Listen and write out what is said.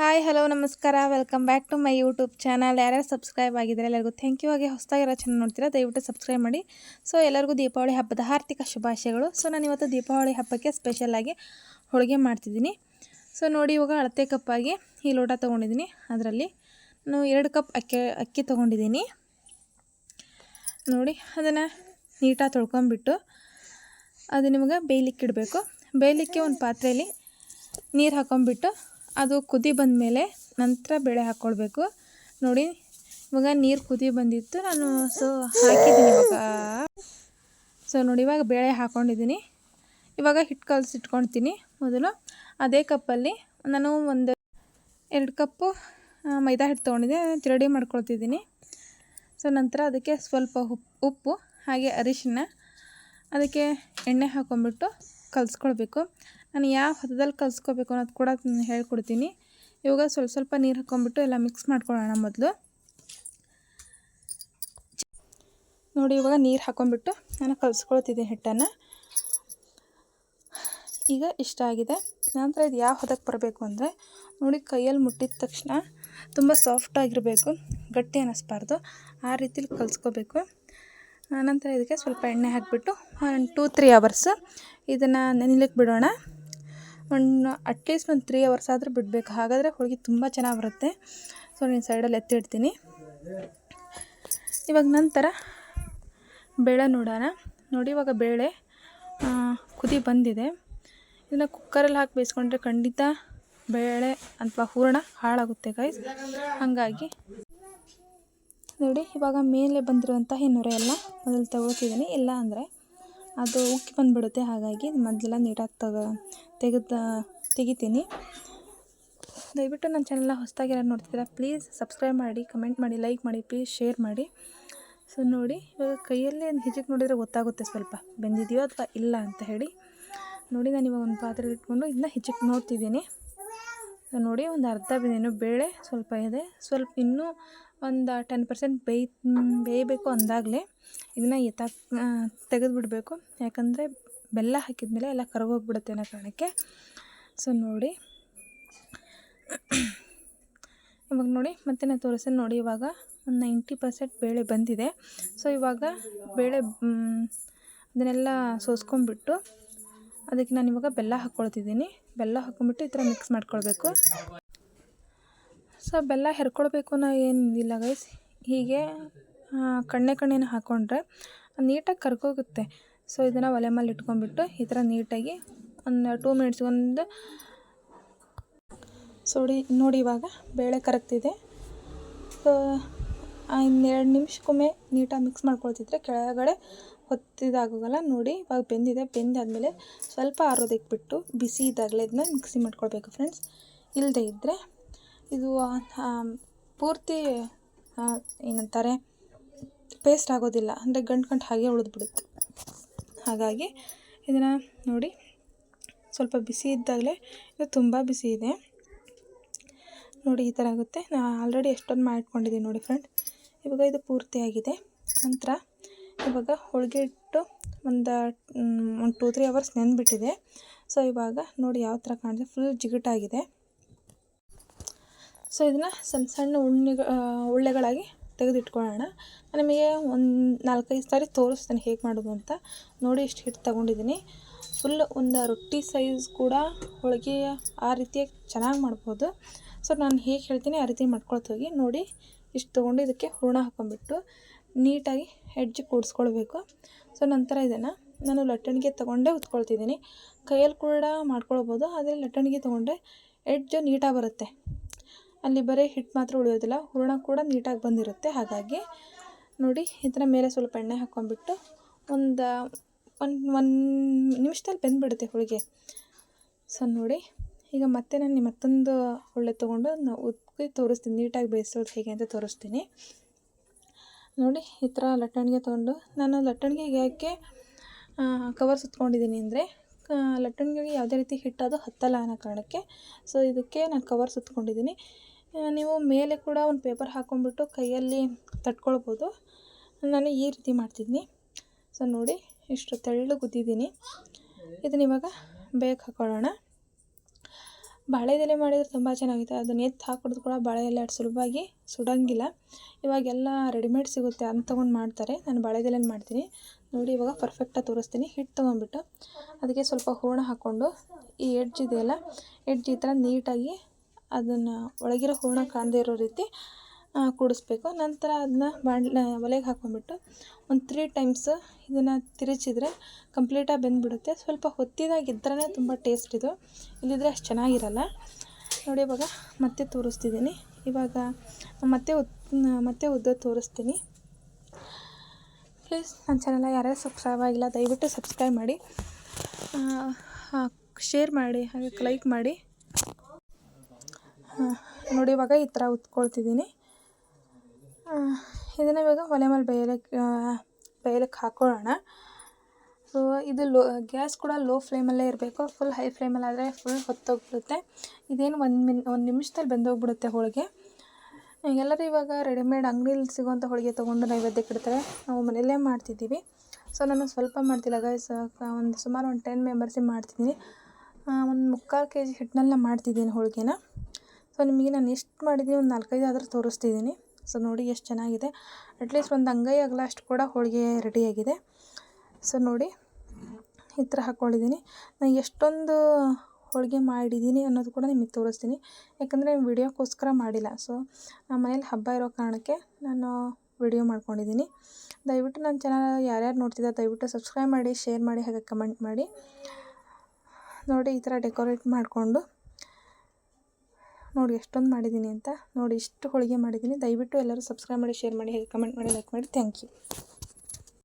Hi, hello, ನಮಸ್ಕಾರ. Welcome back to my YouTube channel ಯಾರ್ಯಾರು subscribe ಆಗಿದ್ದಾರೆ ಎಲ್ಲರಿಗೂ ಥ್ಯಾಂಕ್ ಯು ಆಗಿ ಹೊಸದಾಗಿರೋ ಚಾನಲ್ ನೋಡ್ತೀರಾ, ದಯವಿಟ್ಟು ಸಬ್ಸ್ಕ್ರೈಬ್ ಮಾಡಿ. ಸೊ ಎಲ್ಲರಿಗೂ ದೀಪಾವಳಿ ಹಬ್ಬದ ಆರ್ಥಿಕ ಶುಭಾಶಯಗಳು. ಸೊ ನಾನು ಇವತ್ತು ದೀಪಾವಳಿ ಹಬ್ಬಕ್ಕೆ ಸ್ಪೆಷಲಾಗಿ ಹೋಳಿಗೆ ಮಾಡ್ತಿದ್ದೀನಿ. ಸೊ ನೋಡಿ ಇವಾಗ ಅಳತೆ ಕಪ್ಪಾಗಿ ಈ ಲೋಟ ತೊಗೊಂಡಿದ್ದೀನಿ. ಅದರಲ್ಲಿ ನಾನು ಎರಡು ಕಪ್ ಅಕ್ಕಿ ಅಕ್ಕಿ ತೊಗೊಂಡಿದ್ದೀನಿ. ನೋಡಿ, ಅದನ್ನು ನೀಟಾಗಿ ತೊಳ್ಕೊಂಬಿಟ್ಟು ಅದು ನಿಮಗೆ ಬೇಯ್ಲಿಕ್ಕೆ ಇಡಬೇಕು. ಬೇಯಲಿಕ್ಕೆ ಒಂದು ಪಾತ್ರೆಯಲ್ಲಿ ನೀರು ಹಾಕೊಂಬಿಟ್ಟು ಅದು ಕುದಿ ಬಂದಮೇಲೆ ನಂತರ ಬೇಳೆ ಹಾಕ್ಕೊಳ್ಬೇಕು. ನೋಡಿ, ಇವಾಗ ನೀರು ಕುದಿ ಬಂದಿತ್ತು. ನಾನು ಸೊ ಹಾಕಿದ್ದೀನಿ ಇವಾಗ. ಸೊ ನೋಡಿ, ಇವಾಗ ಬೇಳೆ ಹಾಕ್ಕೊಂಡಿದ್ದೀನಿ. ಇವಾಗ ಹಿಟ್ಟು ಕಲಸಿಟ್ಕೊಳ್ತೀನಿ ಮೊದಲು. ಅದೇ ಕಪ್ಪಲ್ಲಿ ನಾನು ಒಂದು ಎರಡು ಕಪ್ಪು ಮೈದಾ ಹಿಟ್ಟು ತೊಗೊಂಡಿದ್ದೆ. ತಿರಡಿ ಮಾಡ್ಕೊಳ್ತಿದ್ದೀನಿ. ಸೊ ನಂತರ ಅದಕ್ಕೆ ಸ್ವಲ್ಪ ಉಪ್, ಉಪ್ಪು, ಹಾಗೆ ಅರಿಶಿನ ಅದಕ್ಕೆ ಎಣ್ಣೆ ಹಾಕ್ಕೊಂಬಿಟ್ಟು ಕಲಿಸ್ಕೊಳ್ಬೇಕು. ನಾನು ಯಾವ ಹದದಲ್ಲಿ ಕಲಿಸ್ಕೋಬೇಕು ಅನ್ನೋದು ಕೂಡ ನಾನು ಹೇಳ್ಕೊಡ್ತೀನಿ. ಇವಾಗ ಸ್ವಲ್ಪ ಸ್ವಲ್ಪ ನೀರು ಹಾಕ್ಕೊಂಬಿಟ್ಟು ಎಲ್ಲ ಮಿಕ್ಸ್ ಮಾಡ್ಕೊಳ್ಳೋಣ ಮೊದಲು. ನೋಡಿ ಇವಾಗ ನೀರು ಹಾಕ್ಕೊಂಬಿಟ್ಟು ನಾನು ಕಲಿಸ್ಕೊಳ್ತಿದ್ದೆ ಹಿಟ್ಟನ್ನು. ಈಗ ಇಷ್ಟ ಆಗಿದೆ. ನಂತರ ಇದು ಯಾವ ಹದಕ್ಕೆ ಬರಬೇಕು ಅಂದರೆ ನೋಡಿ ಕೈಯಲ್ಲಿ ಮುಟ್ಟಿದ ತಕ್ಷಣ ತುಂಬ ಸಾಫ್ಟಾಗಿರಬೇಕು ಗಟ್ಟಿ ಅನ್ನಿಸ್ಬಾರ್ದು. ಆ ರೀತಿಲಿ ಕಲಿಸ್ಕೋಬೇಕು. ನಂತರ ಇದಕ್ಕೆ ಸ್ವಲ್ಪ ಎಣ್ಣೆ ಹಾಕಿಬಿಟ್ಟು ಒಂದು ಟೂ ತ್ರೀ ಅವರ್ಸ್ ಇದನ್ನು ನೆನಿಲಿಕ್ಕೆ ಬಿಡೋಣ. ಒಂದು ಅಟ್ಲೀಸ್ಟ್ ಒಂದು ತ್ರೀ ಅವರ್ಸ್ ಆದರೂ ಬಿಡಬೇಕು. ಹಾಗಾದರೆ ಹೋಳಿಗೆ ತುಂಬ ಚೆನ್ನಾಗಿ ಬರುತ್ತೆ. ಸೊ ನೀನು ಸೈಡಲ್ಲಿ ಎತ್ತಿಡ್ತೀನಿ. ಇವಾಗ ನಂತರ ಬೇಳೆ ನೋಡೋಣ. ನೋಡಿ, ಇವಾಗ ಬೇಳೆ ಕುದಿ ಬಂದಿದೆ. ಇದನ್ನು ಕುಕ್ಕರಲ್ಲಿ ಹಾಕಿ ಬೇಯಿಸ್ಕೊಂಡ್ರೆ ಖಂಡಿತ ಬೇಳೆ ಅಥವಾ ಹೂರಣ ಹಾಳಾಗುತ್ತೆ ಗೈಸ್ ಹಾಗಾಗಿ ನೋಡಿ, ಇವಾಗ ಮೇಲೆ ಬಂದಿರುವಂಥ ಈ ನೊರೆ ಎಲ್ಲ ಮೊದಲು ತಗೊಳ್ತಿದ್ದೀನಿ. ಇಲ್ಲ ಅಂದರೆ ಅದು ಉಕ್ಕಿ ಬಂದುಬಿಡುತ್ತೆ ಹಾಗಾಗಿ ಮೊದಲೆಲ್ಲ ನೀಟಾಗಿ ತಗ ತೆಗೆದು ತೆಗಿತೀನಿ ದಯವಿಟ್ಟು ನನ್ನ ಚಾನಲ್ನ ಹೊಸದಾಗಿ ಯಾರು ನೋಡ್ತಿದ್ದೀರಾ ಪ್ಲೀಸ್ ಸಬ್ಸ್ಕ್ರೈಬ್ ಮಾಡಿ ಕಮೆಂಟ್ ಮಾಡಿ ಲೈಕ್ ಮಾಡಿ ಪ್ಲೀಸ್ ಶೇರ್ ಮಾಡಿ ಸೊ ನೋಡಿ ಇವಾಗ ಕೈಯಲ್ಲೇ ಹಿಜಿಕ್ ನೋಡಿದರೆ ಗೊತ್ತಾಗುತ್ತೆ ಸ್ವಲ್ಪ ಬೆಂದಿದೆಯೋ ಅಥವಾ ಇಲ್ಲ ಅಂತ ಹೇಳಿ ನೋಡಿ ನಾನು ಇವಾಗ ಒಂದು ಪಾತ್ರೆ ಇಟ್ಕೊಂಡು ಇದನ್ನ ಹಿಜಿಕ್ ನೋಡ್ತಿದ್ದೀನಿ ನೋಡಿ ಒಂದು ಅರ್ಧ ಬೆಂದಿನ ಬೇಳೆ ಸ್ವಲ್ಪ ಇದೆ ಸ್ವಲ್ಪ ಇನ್ನೂ ಒಂದು ಟೆನ್ ಪರ್ಸೆಂಟ್ ಬೇಯ್ ಬೇಯಬೇಕು ಅಂದಾಗಲೇ ಇದನ್ನು ಎತ್ತ ತೆಗೆದು ಬಿಡಬೇಕು ಯಾಕಂದರೆ ಬೆಲ್ಲ ಹಾಕಿದ ಮೇಲೆ ಎಲ್ಲ ಕರಗೋಗ್ಬಿಡುತ್ತೆ ಅನ್ನೋ ಕಾರಣಕ್ಕೆ. ಸೊ ನೋಡಿ. ಇವಾಗ ನೋಡಿ, ಮತ್ತೆ ನಾನು ತೋರಿಸ್ತೀನಿ ನೋಡಿ, ಇವಾಗ ಒಂದು ನೈಂಟಿ ಪರ್ಸೆಂಟ್ ಬೇಳೆ ಬಂದಿದೆ. ಸೊ ಇವಾಗ ಬೇಳೆ ಅದನ್ನೆಲ್ಲ ಸೋಸ್ಕೊಂಡ್ಬಿಟ್ಟು ಅದಕ್ಕೆ ನಾನು ಇವಾಗ ಬೆಲ್ಲ ಹಾಕ್ಕೊಳ್ತಿದ್ದೀನಿ. ಬೆಲ್ಲ ಹಾಕ್ಕೊಂಬಿಟ್ಟು ಈ ಥರ ಮಿಕ್ಸ್ ಮಾಡ್ಕೊಳ್ಬೇಕು. ಸೊ ಬೆಲ್ಲ ಹೆರ್ಕೊಳ್ಬೇಕು ಅನ್ನೋ ಏನಿಲ್ಲ ಗೈಸ್ ಹೀಗೆ ಕಣ್ಣೆ ಕಣ್ಣೇನ ಹಾಕ್ಕೊಂಡ್ರೆ ನೀಟಾಗಿ ಕರ್ಕೋಗುತ್ತೆ ಸೊ ಇದನ್ನು ಒಲೆ ಮೇಲೆ ಇಟ್ಕೊಂಡ್ಬಿಟ್ಟು ಈ ಥರ ನೀಟಾಗಿ ಒಂದು ಟೂ ಮಿನಿಟ್ಸ್ ಒಂದು ಸೋಡಿ, ನೋಡಿ ಇವಾಗ ಬೇಳೆ ಕರಗ್ತಿದೆ. ಸೊ ಇನ್ನೆರಡು ನಿಮಿಷಕ್ಕೊಮ್ಮೆ ನೀಟಾಗಿ ಮಿಕ್ಸ್ ಮಾಡ್ಕೊಳ್ತಿದ್ರೆ ಕೆಳಗಡೆ ಹೊತ್ತಿದಾಗೋಗಲ್ಲ ನೋಡಿ, ಇವಾಗ ಬೆಂದಿದೆ. ಬೆಂದಾದಮೇಲೆ ಸ್ವಲ್ಪ ಆರೋದಕ್ಕೆ ಬಿಟ್ಟು ಬಿಸಿ ಇದ್ದಾಗಲೇ ಇದನ್ನ ಮಿಕ್ಸಿ ಮಾಡ್ಕೊಳ್ಬೇಕು ಫ್ರೆಂಡ್ಸ್ ಇಲ್ಲದೆ ಇದ್ದರೆ ಇದು ಪೂರ್ತಿ ಏನಂತಾರೆ ಪೇಸ್ಟ್ ಆಗೋದಿಲ್ಲ. ಅಂದರೆ ಗಂಟು ಗಂಟು ಹಾಗೆ ಉಳಿದ್ಬಿಡುತ್ತೆ ಹಾಗಾಗಿ ಇದನ್ನು ನೋಡಿ, ಸ್ವಲ್ಪ ಬಿಸಿ ಇದ್ದಾಗಲೇ ಇದು ತುಂಬ ಬಿಸಿ ಇದೆ. ನೋಡಿ, ಈ ಥರ ಆಗುತ್ತೆ. ನಾನು ಆಲ್ರೆಡಿ ಎಷ್ಟೊಂದು ಮಾಡಿಟ್ಕೊಂಡಿದ್ದೀನಿ ನೋಡಿ ಫ್ರೆಂಡ್ ಇವಾಗ ಇದು ಪೂರ್ತಿಯಾಗಿದೆ ನಂತರ ಇವಾಗ ಹೋಳಿಗೆ ಇಟ್ಟು ಒಂದು ಒಂದು ಟೂ ತ್ರೀ ಅವರ್ಸ್ ನೆಂದ್ಬಿಟ್ಟಿದೆ ಸೊ ಇವಾಗ ನೋಡಿ ಯಾವ ಥರ ಕಾಣಿದೆ ಫುಲ್ ಜಿಗಟಾಗಿದೆ. ಸೊ ಇದನ್ನು ಸಣ್ಣ ಸಣ್ಣ ಉಣ್ಣೆ ಉಳ್ಳೆಗಳಾಗಿ ತೆಗೆದಿಟ್ಕೊಳ್ಳೋಣ. ನಿಮಗೆ ಒಂದು ನಾಲ್ಕೈದು ಸಾರಿ ತೋರಿಸ್ತೀನಿ ಹೇಗೆ ಮಾಡೋದು ಅಂತ. ನೋಡಿ ಇಷ್ಟು ಹಿಟ್ಟು ತಗೊಂಡಿದ್ದೀನಿ. ಫುಲ್ ಒಂದು ರೊಟ್ಟಿ ಸೈಜ್ ಕೂಡ ಹೋಳಿಗೆ ಆ ರೀತಿಯಾಗಿ ಚೆನ್ನಾಗಿ ಮಾಡ್ಬೋದು. ಸೊ ನಾನು ಹೇಗೆ ಹೇಳ್ತೀನಿ ಆ ರೀತಿ ಮಾಡ್ಕೊಳ್ತೋಗಿ ನೋಡಿ ಇಷ್ಟು ತೊಗೊಂಡು ಇದಕ್ಕೆ ಹೂರ್ಣ ಹಾಕೊಂಡ್ಬಿಟ್ಟು ನೀಟಾಗಿ ಹೆಡ್ಜ್ ಕೂಡಿಸ್ಕೊಳ್ಬೇಕು. ಸೊ ನಂತರ ಇದನ್ನು ನಾನು ಲಟ್ಟಣಿಗೆ ತೊಗೊಂಡೇ ಉತ್ಕೊಳ್ತಿದ್ದೀನಿ. ಕೈಯಲ್ಲಿ ಕೂಡ ಮಾಡ್ಕೊಳ್ಬೋದು, ಆದರೆ ಲಟ್ಟಣಿಗೆ ತೊಗೊಂಡ್ರೆ ಎಡ್ಜು ನೀಟಾಗಿ ಬರುತ್ತೆ. ಅಲ್ಲಿ ಬರೀ ಹಿಟ್ಟು ಮಾತ್ರ ಉಳಿಯೋದಿಲ್ಲ, ಹೂರಣ ಕೂಡ ನೀಟಾಗಿ ಬಂದಿರುತ್ತೆ. ಹಾಗಾಗಿ ನೋಡಿ ಇದರ ಮೇಲೆ ಸ್ವಲ್ಪ ಎಣ್ಣೆ ಹಾಕ್ಕೊಂಬಿಟ್ಟು ಒಂದು ಒಂದು ಒಂದು ನಿಮಿಷದಲ್ಲಿ ಬೆಂದ್ಬಿಡುತ್ತೆ ಹೋಳಿಗೆ. ಸೊ ನೋಡಿ, ಈಗ ಮತ್ತೆ ನಾನು ಮತ್ತೊಂದು ಒಳ್ಳೆ ತೊಗೊಂಡು ನಾವು ಉತ್ತಿ ತೋರಿಸ್ತೀನಿ, ನೀಟಾಗಿ ಬೇಯಿಸೋದು ಹೇಗೆ ಅಂತ ತೋರಿಸ್ತೀನಿ. ನೋಡಿ, ಈ ಥರ ಲಟ್ಟಣಿಗೆ ತೊಗೊಂಡು ನಾನು ಲಟ್ಟಣಿಗೆಗೆ ಯಾಕೆ ಕವರ್ ಸುತ್ಕೊಂಡಿದ್ದೀನಿ ಅಂದರೆ ಲಟ್ಟಣಿಗೆಗೆ ಯಾವುದೇ ರೀತಿ ಹಿಟ್ಟು ಅದು ಹತ್ತಲ್ಲ ಅನ್ನೋ ಕಾರಣಕ್ಕೆ. ಸೊ ಇದಕ್ಕೆ ನಾನು ಕವರ್ ಸುತ್ಕೊಂಡಿದ್ದೀನಿ. ನೀವು ಮೇಲೆ ಕೂಡ ಒಂದು ಪೇಪರ್ ಹಾಕ್ಕೊಂಬಿಟ್ಟು ಕೈಯಲ್ಲಿ ತಟ್ಕೊಳ್ಬೋದು. ನಾನು ಈ ರೀತಿ ಮಾಡ್ತಿದ್ದೀನಿ. ಸೊ ನೋಡಿ, ಇಷ್ಟು ತೆಳ್ಳಗೆ ಗುದ್ದಿದ್ದೀನಿ. ಇದನ್ನ ಇವಾಗ ಬೇಗ ಹಾಕ್ಕೊಳ್ಳೋಣ ಬಾಳೆ ಎಲೆ ಮಾಡಿದರೆ ತುಂಬ ಚೆನ್ನಾಗಿತ್ತು. ಅದನ್ನ ಎತ್ತಿ ಹಾಕಿದ್ರು ಕೂಡ ಬಾಳೆ ಎಲೆ ಅಷ್ಟು ಸುಲಭವಾಗಿ ಸುಡೋಂಗಿಲ್ಲ. ಇವಾಗೆಲ್ಲ ರೆಡಿಮೇಡ್ ಸಿಗುತ್ತೆ ಅದನ್ನ ತೊಗೊಂಡು ಮಾಡ್ತಾರೆ. ನಾನು ಬಾಳೆ ಎಲೆಲಿ ಮಾಡ್ತೀನಿ. ನೋಡಿ ಇವಾಗ ಪರ್ಫೆಕ್ಟಾಗಿ ತೋರಿಸ್ತೀನಿ. ಹಿಟ್ಟು ತೊಗೊಂಡ್ಬಿಟ್ಟು ಅದಕ್ಕೆ ಸ್ವಲ್ಪ ಹೂರ್ಣ ಹಾಕ್ಕೊಂಡು ಈ ಎಡ್ಜ್ ಇದೆಯಲ್ಲ ಎಡ್ಜ್ ಈ ಥರ ನೀಟಾಗಿ ಅದನ್ನು ಒಳಗಿರೋ ಹೂರ್ಣ ಕಾಣದೇ ಇರೋ ರೀತಿ ಕೂಡಿಸ್ಬೇಕು. ನಂತರ ಅದನ್ನ ಬಾಣಲೆ ಒಲೆಗೆ ಹಾಕ್ಕೊಂಬಿಟ್ಟು ಒಂದು ತ್ರೀ ಟೈಮ್ಸ್ ಇದನ್ನು ತಿರುಚಿದ್ರೆ ಕಂಪ್ಲೀಟಾಗಿ ಬೆಂದ್ಬಿಡುತ್ತೆ. ಸ್ವಲ್ಪ ಹೊತ್ತಿದಾಗಿದ್ರೇ ತುಂಬ ಟೇಸ್ಟ್ ಇದು. ಇಲ್ಲಿದ್ರೆ ಅಷ್ಟು ಚೆನ್ನಾಗಿರಲ್ಲ. ನೋಡಿ ಇವಾಗ ಮತ್ತೆ ತೋರಿಸ್ತಿದ್ದೀನಿ. ಇವಾಗ ಮತ್ತೆ ಮತ್ತೆ ಉದ್ದ ತೋರಿಸ್ತೀನಿ. ಪ್ಲೀಸ್ ನನ್ನ ಚಾನಲ್ ಯಾರ್ಯಾರು ಸಬ್ಸ್ಕ್ರೈಬ್ ಆಗಿಲ್ಲ, ದಯವಿಟ್ಟು ಸಬ್ಸ್ಕ್ರೈಬ್ ಮಾಡಿ. ಶೇರ್ ಮಾಡಿ, ಹಾಗೆ ಲೈಕ್ ಮಾಡಿ. ನೋಡಿ ಇವಾಗ ಈ ಥರ ಉತ್ಕೊಳ್ತಿದ್ದೀನಿ. ಇದನ್ನು ಇವಾಗ ಒಲೆ ಮೇಲೆ ಬೇಯಲಿಕ್ಕೆ ಬೇಯಲಿಕ್ಕೆ ಹಾಕ್ಕೊಳ್ಳೋಣ ಸೊ ಇದು ಲೋ, ಗ್ಯಾಸ್ ಕೂಡ ಲೋ ಫ್ಲೇಮಲ್ಲೇ ಇರಬೇಕು. ಫುಲ್ ಹೈ ಫ್ಲೇಮಲ್ಲಾದರೆ ಫುಲ್ ಹೊತ್ತೋಗ್ಬಿಡುತ್ತೆ. ಇದೇನು ಒಂದು ಮಿನ್, ಒಂದು ನಿಮಿಷದಲ್ಲಿ ಬೆಂದೋಗ್ಬಿಡುತ್ತೆ ಹೋಳಿಗೆ. ಎಲ್ಲರೂ ಇವಾಗ ರೆಡಿಮೇಡ್ ಅಂಗಡಿಯಲ್ಲಿ ಸಿಗುವಂಥ ಹೋಳಿಗೆ ತೊಗೊಂಡು ನೈವೇದ್ಯಕ್ಕೆ ಇಡ್ತಾರೆ ನಾವು ಮನೆಯಲ್ಲೇ ಮಾಡ್ತಿದ್ದೀವಿ. ಸೊ ನಾನು ಸ್ವಲ್ಪ ಮಾಡ್ತಿಲ್ಲ ಗೈಸ್ ಒಂದು ಸುಮಾರು ಒಂದು ಟೆನ್ ಮೆಂಬರ್ಸಿಗೆ ಮಾಡ್ತಿದ್ದೀನಿ. ಒಂದು ಮುಕ್ಕಾಲು ಕೆ ಜಿ ಹಿಟ್ಟಿನಲ್ಲಿ ಮಾಡ್ತಿದ್ದೀನಿ ಹೋಳಿಗೆನ. ಸೊ ನಿಮಗೆ ನಾನು ಎಷ್ಟು ಮಾಡಿದ್ದೀನಿ? ಒಂದು ನಾಲ್ಕೈದು ಆದರೂ ತೋರಿಸ್ತಿದ್ದೀನಿ. ಸೊ ನೋಡಿ ಎಷ್ಟು ಚೆನ್ನಾಗಿದೆ. ಅಟ್ಲೀಸ್ಟ್ ಒಂದು ಅಂಗೈ ಅಗಲ ಅಷ್ಟು ಕೂಡ ಹೋಳಿಗೆ ರೆಡಿಯಾಗಿದೆ ಸೊ ನೋಡಿ, ಈ ಥರ ಹಾಕ್ಕೊಂಡಿದ್ದೀನಿ ನಾನು ಎಷ್ಟೊಂದು ಹೋಳಿಗೆ ಮಾಡಿದ್ದೀನಿ ಅನ್ನೋದು ಕೂಡ ನಿಮಗೆ ತೋರಿಸ್ತೀನಿ. ಯಾಕಂದರೆ ವಿಡಿಯೋಕ್ಕೋಸ್ಕರ ಮಾಡಿಲ್ಲ. ಸೊ ನಮ್ಮ ಮನೇಲಿ ಹಬ್ಬ ಇರೋ ಕಾರಣಕ್ಕೆ ನಾನು ವಿಡಿಯೋ ಮಾಡ್ಕೊಂಡಿದ್ದೀನಿ. ದಯವಿಟ್ಟು ನನ್ನ ಚಾನಲ್ ಯಾರ್ಯಾರು ನೋಡ್ತಿದ್ದಾರೆ, ದಯವಿಟ್ಟು ಸಬ್ಸ್ಕ್ರೈಬ್ ಮಾಡಿ ಶೇರ್ ಮಾಡಿ, ಹಾಗೆ ಕಮೆಂಟ್ ಮಾಡಿ. ನೋಡಿ, ಈ ಥರ ಡೆಕೋರೇಟ್ ಮಾಡಿಕೊಂಡು ನೋಡಿ ಎಷ್ಟೊಂದು ಮಾಡಿದ್ದೀನಿ ಅಂತ ನೋಡಿ ಇಷ್ಟು ಹೋಳಿಗೆ ಮಾಡಿದ್ದೀನಿ. ದಯವಿಟ್ಟು ಎಲ್ಲರೂ ಸಬ್ಸ್ಕ್ರೈಬ್ ಮಾಡಿ ಶೇರ್ ಮಾಡಿ ಕಮೆಂಟ್ ಮಾಡಿ ಲೈಕ್ ಮಾಡಿ. Thank you